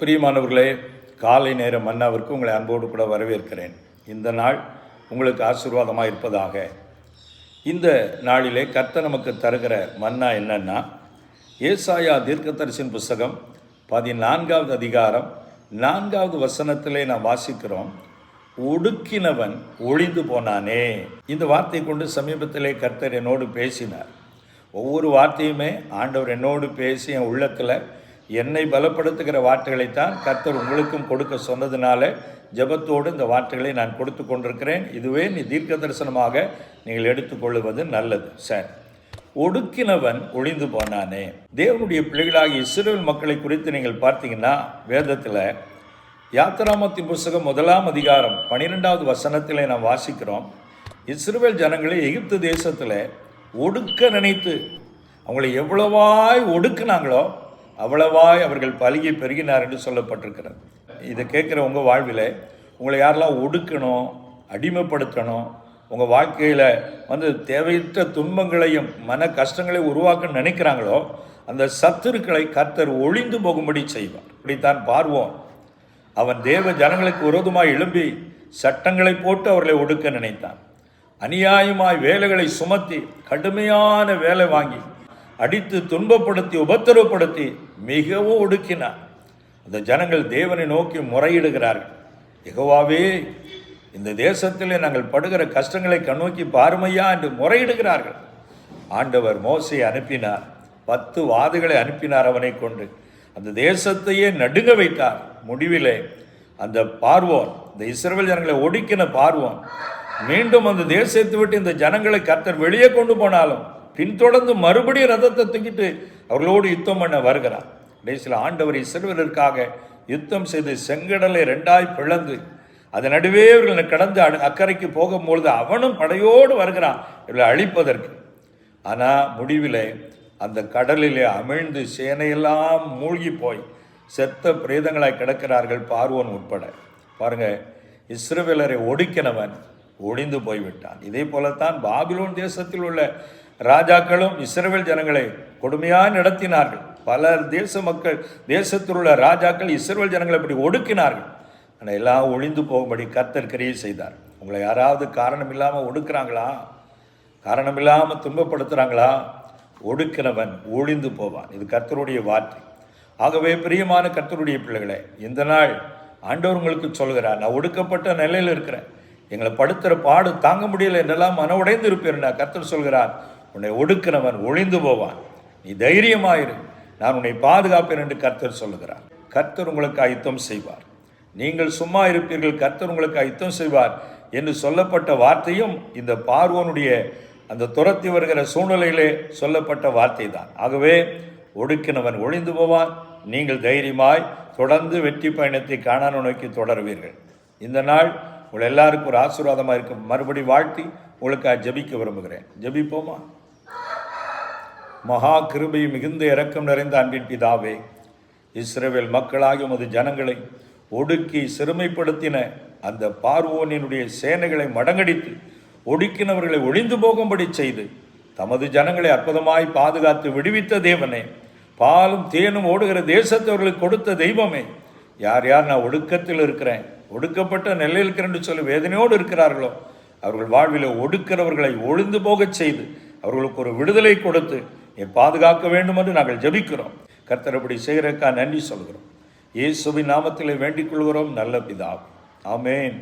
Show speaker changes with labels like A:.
A: பிரியமானவர்களே காலை நேர மன்னாவிற்கு உங்களை அன்போடு கூட வரவேற்கிறேன். இந்த நாள் உங்களுக்கு ஆசீர்வாதமாக இருப்பதாக. இந்த நாளிலே கர்த்தர் நமக்கு தருகிற மன்னா என்னன்னா ஏசாயா தீர்க்கதரிசின் புஸ்தகம் பதினான்காவது அதிகாரம் நான்காவது வசனத்திலே நாம் வாசிக்கிறோம் ஒடுக்கினவன் ஒளிந்து போனானே. இந்த வார்த்தை கொண்டு சமீபத்திலே கர்த்தர் என்னோடு பேசினார். ஒவ்வொரு வார்த்தையுமே ஆண்டவர் என்னோடு பேசி என் உள்ளத்தில் என்னை பலப்படுத்துகிற வார்த்தைகளைத்தான் கர்த்தர் உங்களுக்கும் கொடுக்க சொன்னதுனால ஜெபத்தோடு இந்த வார்த்தைகளை நான் கொடுத்து கொண்டிருக்கிறேன். இதுவே நீ தீர்க்க தரிசனமாக நீங்கள் எடுத்துக்கொள்வது நல்லது சார். ஒடுக்கினவன் ஒளிந்து போனானே. தேவனுடைய பிள்ளைகளாகிய இஸ்ரேல் மக்களை குறித்து நீங்கள் பார்த்தீங்கன்னா வேதத்தில் யாத்திராமத்தின் புஸ்தகம் முதலாம் அதிகாரம் பன்னிரெண்டாவது வசனத்திலே நாம் வாசிக்கிறோம். இஸ்ரேல் ஜனங்களை எகிப்து தேசத்தில் ஒடுக்க நினைத்து அவங்களை எவ்வளவாய் ஒடுக்குனாங்களோ அவ்வளவாய் அவர்கள் பலியை பெருகினார் என்று சொல்லப்பட்டிருக்கிறது. இதை கேட்குற உங்கள் வாழ்வில் உங்களை யாரெல்லாம் ஒடுக்கணும் அடிமைப்படுத்தணும் உங்கள் வாழ்க்கையில் வந்து தேவையற்ற துன்பங்களையும் மன கஷ்டங்களையும் உருவாக்க நினைக்கிறாங்களோ அந்த சத்துருக்களை கர்த்தர் ஒளிந்து போகும்படி செய்வார். இப்படித்தான் பார்வோம். அவன் தேவ ஜனங்களுக்கு விரோதமாக எழும்பி சட்டங்களை போட்டு அவர்களை ஒடுக்க நினைத்தான். அநியாயமாய் வேலைகளை சுமத்தி கடுமையான வேலை வாங்கி அடித்து துன்பப்படுத்தி உபத்திரவப்படுத்தி மிகவும் ஒடுக்கினார். அந்த ஜனங்கள் தேவனை நோக்கி முறையிடுகிறார்கள். எகவாவே இந்த தேசத்திலே நாங்கள் படுகிற கஷ்டங்களை கண்ணோக்கி பாருமையா என்று முறையிடுகிறார்கள். ஆண்டவர் மோசை அனுப்பினார். பத்து வாதுகளை அனுப்பினார் அவனை கொண்டு. அந்த தேசத்தையே நடுங்க வைத்தார். முடிவிலே அந்த பார்வோன் இந்த இஸ்ரவேல் ஜனங்களை ஒடுக்கின பார்வோன் மீண்டும் அந்த தேசத்தை விட்டு இந்த ஜனங்களை கர்த்தர் வெளியே கொண்டு போனாலும் பின்தொடர்ந்து மறுபடியும் ரதத்தை தூக்கிட்டு அவர்களோடு யுத்தம் பண்ண வருகிறார். கடைசியில் ஆண்டவர் இஸ்ரவேலருக்காக யுத்தம் செய்து செங்கடலை ரெண்டாய் பிளந்து அதன் நடுவே இவர்கள் கடந்து அக்கறைக்கு போகும்பொழுது அவனும் படையோடு வருகிறான். இவர்களை அழிப்பதற்கு. ஆனால் முடிவிலே அந்த கடலிலே அமிழ்ந்து சேனையெல்லாம் மூழ்கி போய் செத்த பிரேதங்களாய் கிடக்கிறார்கள் பார்வோன் உட்பட. பாருங்க இஸ்ரவேலரை ஒடுக்கினவன் ஒளிந்து போய்விட்டான். இதே போலத்தான் பாபிலோன் தேசத்தில் உள்ள ராஜாக்களும் இஸ்ரேல் ஜனங்களை கொடுமையாக நடத்தினார்கள். பல தேச மக்கள் தேசத்தில் உள்ள ராஜாக்கள் இஸ்ரேல் ஜனங்களை இப்படி ஒடுக்கினார்கள். ஆனால் எல்லாம் ஒளிந்து போகும்படி கர்த்தர் கிரியை செய்தார். உங்களை யாராவது காரணம் இல்லாமல் ஒடுக்குறாங்களா? காரணம் இல்லாமல் துன்பப்படுத்துகிறாங்களா ஒடுக்கிறவன் ஒளிந்து போவான். இது கர்த்தருடைய வார்த்தை. ஆகவே பிரியமான கர்த்தருடைய பிள்ளைகளே இந்த நாள் ஆண்டவர் உங்களுக்கு சொல்கிறார் நான் ஒடுக்கப்பட்ட நிலையில் இருக்கிறேன். எங்களை படுத்துகிற பாடு தாங்க முடியலை என்றெல்லாம் மன உடைந்து இருப்பேன் கர்த்தர் சொல்கிறார். உன்னை ஒடுக்கிறவன் ஒளிந்து போவான். நீ தைரியமாயிரு. நான் உன்னை பாதுகாப்பேன் என்று கர்த்தர் சொல்லுகிறார். கர்த்தர் உங்களுக்கு அயுத்தம் செய்வார். நீங்கள் சும்மா இருப்பீர்கள். கர்த்தர் உங்களுக்கு அயுத்தம் செய்வார் என்று சொல்லப்பட்ட வார்த்தையும் இந்த பார்வோனுடைய அந்த துரத்தி வருகிற சூழ்நிலையிலே சொல்லப்பட்ட வார்த்தை தான் ஆகவே ஒடுக்கினவன் ஒளிந்து போவான். நீங்கள் தைரியமாய் தொடர்ந்து வெற்றி பயணத்தை காணான நோக்கி தொடருவீர்கள். இந்த நாள் உங்கள் எல்லாருக்கும் ஒரு ஆசீர்வாதமாக இருக்கும் மறுபடி வாழ்த்தி உங்களுக்காக ஜபிக்க விரும்புகிறேன். ஜபிப்போமா? மகா கிருபை மிகுந்த இரக்கம் நிறைந்த அன்பின் பிதாவே இஸ்ரேவேல் மக்களாகி உமது ஜனங்களை ஒடுக்கி சிறுமைப்படுத்தின அந்த பார்வோனினுடைய சேனைகளை மடங்கடித்து ஒடுக்கினவர்களை ஒளிந்து போகும்படி செய்து தமது ஜனங்களை அற்புதமாய் பாதுகாத்து விடுவித்த தேவனே பாலும் தேனும் ஓடுகிற தேசத்தவர்களுக்கு கொடுத்த தெய்வமே யார் யார் நான் ஒடுக்கத்தில் இருக்கிறேன் ஒடுக்கப்பட்ட நிலையில் இருக்கிறேன்னு சொல்லி வேதனையோடு இருக்கிறார்களோ? அவர்கள் வாழ்வில் ஒடுக்கிறவர்களை ஒளிந்து போகச் செய்து அவர்களுக்கு ஒரு விடுதலை கொடுத்து நீ பாதுகாக்க வேண்டும் என்று நாங்கள் ஜெபிக்கிறோம். கர்த்தர் அப்படி செய்கிறக்கா நன்றி சொல்கிறோம். இயேசுவின் நாமத்திலே வேண்டிக் கொள்கிறோம். நல்ல பிதாவே ஆமேன்.